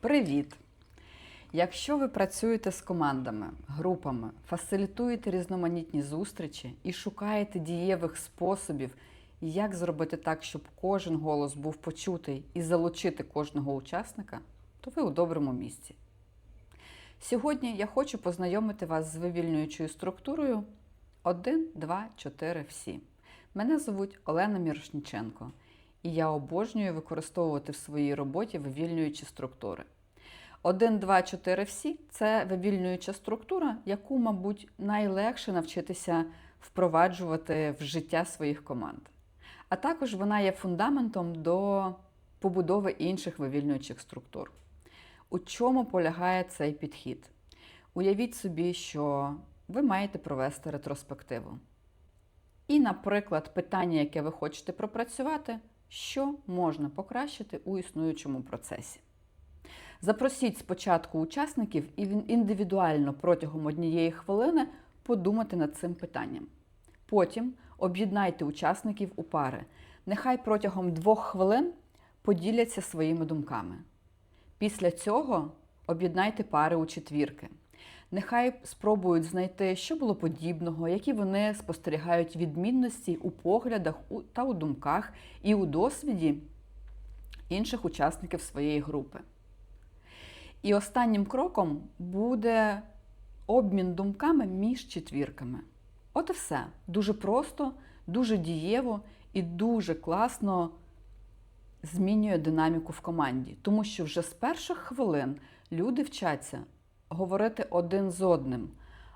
Привіт! Якщо ви працюєте з командами, групами, фасилітуєте різноманітні зустрічі і шукаєте дієвих способів, як зробити так, щоб кожен голос був почутий і залучити кожного учасника, то ви у доброму місці. Сьогодні я хочу познайомити вас з вивільнюючою структурою 1, 2, 4, всі. Мене звуть Олена Мірошніченко, і я обожнюю використовувати в своїй роботі вивільнюючі структури. 1, 2, 4, всі це вивільнююча структура, яку, мабуть, найлегше навчитися впроваджувати в життя своїх команд. А також вона є фундаментом до побудови інших вивільнюючих структур. У чому полягає цей підхід? Уявіть собі, що ви маєте провести ретроспективу. І, наприклад, питання, яке ви хочете пропрацювати, що можна покращити у існуючому процесі. Запросіть спочатку учасників і індивідуально протягом однієї хвилини подумати над цим питанням. Потім об'єднайте учасників у пари. Нехай протягом двох хвилин поділяться своїми думками. Після цього об'єднайте пари у четвірки. Нехай спробують знайти, що було подібного, які вони спостерігають відмінності у поглядах та у думках і у досвіді інших учасників своєї групи. І останнім кроком буде обмін думками між четвірками. От і все. Дуже просто, дуже дієво і дуже класно змінює динаміку в команді. Тому що вже з перших хвилин люди вчаться говорити один з одним,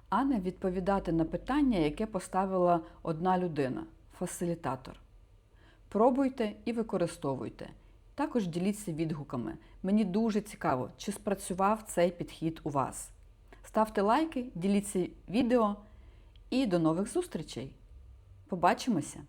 а не відповідати на питання, яке поставила одна людина фасилітатор. Пробуйте і використовуйте. Також діліться відгуками. Мені дуже цікаво, чи спрацював цей підхід у вас. Ставте лайки, діліться відео і до нових зустрічей. Побачимося!